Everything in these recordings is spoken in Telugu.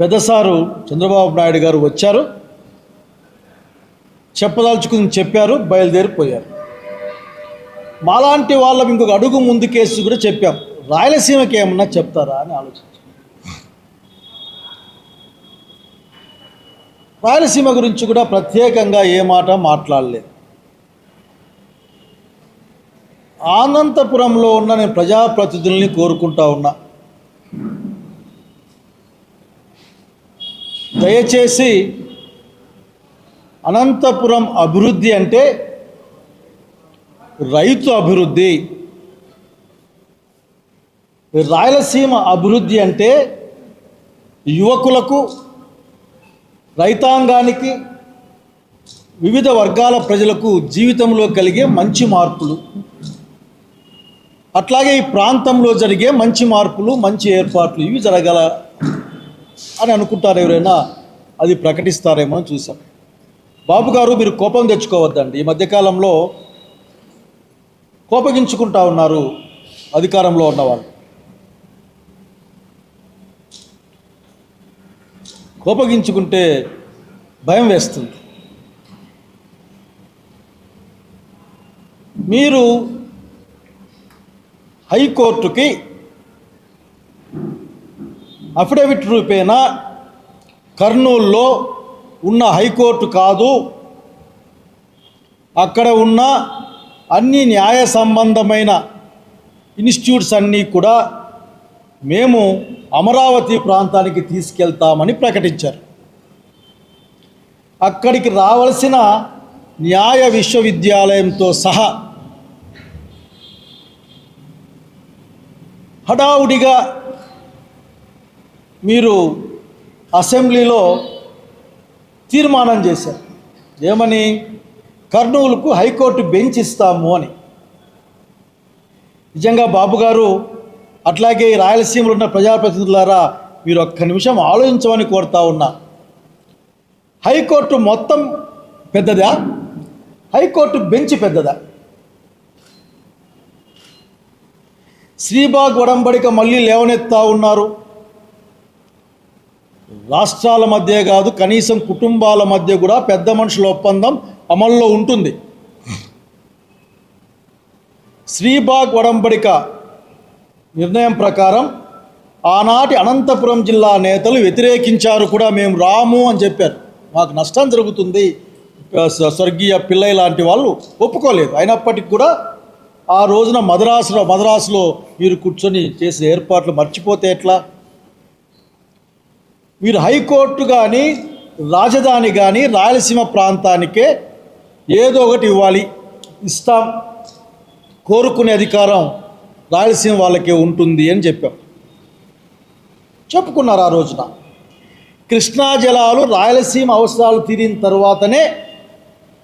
పెద్దసారు చంద్రబాబు నాయుడు గారు వచ్చారు. చెప్పదలుచుకుని చెప్పారు బయలుదేరిపోయారు. మాలాంటి వాళ్ళం ఇంకొక అడుగు ముందుకేసి కూడా చెప్పాం. రాయలసీమకి ఏమన్నా చెప్తారా అని ఆలోచించాం. రాయలసీమ గురించి కూడా ప్రత్యేకంగా ఏ మాట మాట్లాడలేదు. అనంతపురంలో ఉన్న నేను ప్రజాప్రతినిధుల్ని కోరుకుంటా ఉన్నా. దయచేసి అనంతపురం అభివృద్ధి అంటే రైతు అభివృద్ధి. రాయలసీమ అభివృద్ధి అంటే యువకులకు రైతాంగానికి వివిధ వర్గాల ప్రజలకు జీవితంలో కలిగే మంచి మార్పులు. అట్లాగే ఈ ప్రాంతంలో జరిగే మంచి మార్పులు మంచి ఏర్పాట్లు ఇవి జరగల అని అనుకుంటారు ఎవరైనా అది ప్రకటిస్తారేమో అని చూసాం బాబు గారు మీరు కోపం తెచ్చుకోవద్దండి. ఈ మధ్యకాలంలో కోపగించుకుంటా ఉన్నారు అధికారంలో ఉన్నవాళ్ళు. కోపగించుకుంటే భయం వేస్తుంది. మీరు హైకోర్టుకి అఫిడవిట్ రూపేణ కర్నూల్లో ఉన్న హైకోర్టు కాదు. అక్కడ ఉన్న అన్ని న్యాయ సంబంధమైన ఇన్స్టిట్యూట్స్ అన్నీ కూడా మేము అమరావతి ప్రాంతానికి తీసుకెళ్తామని ప్రకటించారు. అక్కడికి రావాల్సిన న్యాయ విశ్వవిద్యాలయంతో సహా హడావుడిగా మీరు అసెంబ్లీలో తీర్మానం చేశారు. ఏమని? కర్నూలుకు హైకోర్టు బెంచ్ ఇస్తాము అని. నిజంగా బాబు గారు అట్లాగే ఈ రాయలసీమలో ఉన్న ప్రజాప్రతినిధులారా మీరు ఒక్క నిమిషం ఆలోచించమని కోరుతా ఉన్నా. హైకోర్టు మొత్తం పెద్దదా? హైకోర్టు బెంచ్ పెద్దదా? శ్రీబాగ్ ఒడంబడిక మళ్ళీ లేవనెత్తా ఉన్నారు. రాష్ట్రాల మధ్య కాదు కనీసం కుటుంబాల మధ్య కూడా పెద్ద మనుషుల ఒప్పందం అమల్లో ఉంటుంది. శ్రీబాగ్ వడంబడిక నిర్ణయం ప్రకారం ఆనాటి అనంతపురం జిల్లా నేతలు వ్యతిరేకించారు కూడా మేము రాము అని చెప్పారు. మాకు నష్టం జరుగుతుంది. స్వర్గీయ పిల్లయ్య లాంటి వాళ్ళు ఒప్పుకోలేదు. అయినప్పటికీ కూడా ఆ రోజున మద్రాసులో మద్రాసులో మీరు కూర్చొని చేసిన ఏర్పాట్లు మర్చిపోతే ఎట్లా? వీరు హైకోర్టు కానీ రాజధాని కానీ రాయలసీమ ప్రాంతానికే ఏదో ఒకటి ఇవ్వాలి. ఇస్తాం. కోరుకునే అధికారం రాయలసీమ వాళ్ళకే ఉంటుంది అని చెప్పాం. చెప్పుకున్నారు ఆ రోజున. కృష్ణా జలాలు రాయలసీమ అవసరాలు తీరిన తర్వాతనే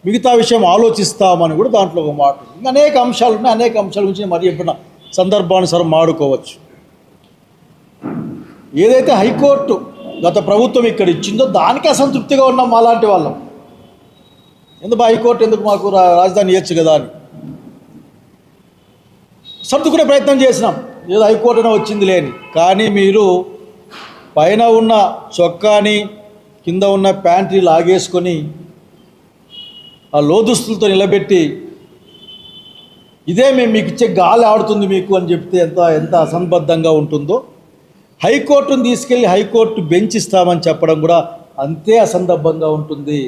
మిగతా విషయం ఆలోచిస్తామని కూడా దాంట్లో ఒక మాట ఇంకా అనేక అంశాలు ఉన్నాయి. అనేక అంశాల గురించి మరి ఎప్పుడైనా సందర్భానుసారం మాడుకోవచ్చు. ఏదైతే హైకోర్టు గత ప్రభుత్వం ఇక్కడ ఇచ్చిందో దానికి అసంతృప్తిగా ఉన్నాం మాలాంటి వాళ్ళం. ఎందుకు హైకోర్టు ఎందుకు మాకు రా- రాజధాని ఇవ్వచ్చు కదా అని. సర్దుకునే ప్రయత్నం చేసినాం. ఏదో హైకోర్టు అయినా వచ్చింది లేని. కానీ మీరు పైన ఉన్న చొక్కాని కింద ఉన్న ప్యాంట్రీ లాగేసుకొని ఆ లోదుస్తులతో నిలబెట్టి ఇదే మేము మీకు ఇచ్చే గాలి ఆడుతుంది మీకు అని చెప్తే ఎంత ఎంత అసంబద్ధంగా ఉంటుందో హైకోర్టును తీసుకెళ్ళి హైకోర్టు బెంచ్ ఇస్తామని చెప్పడం కూడా అంతే అసందర్భంగా ఉంటుంది.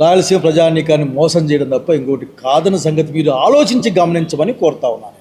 రాయలసీమ ప్రజానీకాన్ని మోసం చేయడం తప్ప ఇంకోటి కాదన్న సంగతి మీరు ఆలోచించి గమనించమని కోరుతా ఉన్నాను.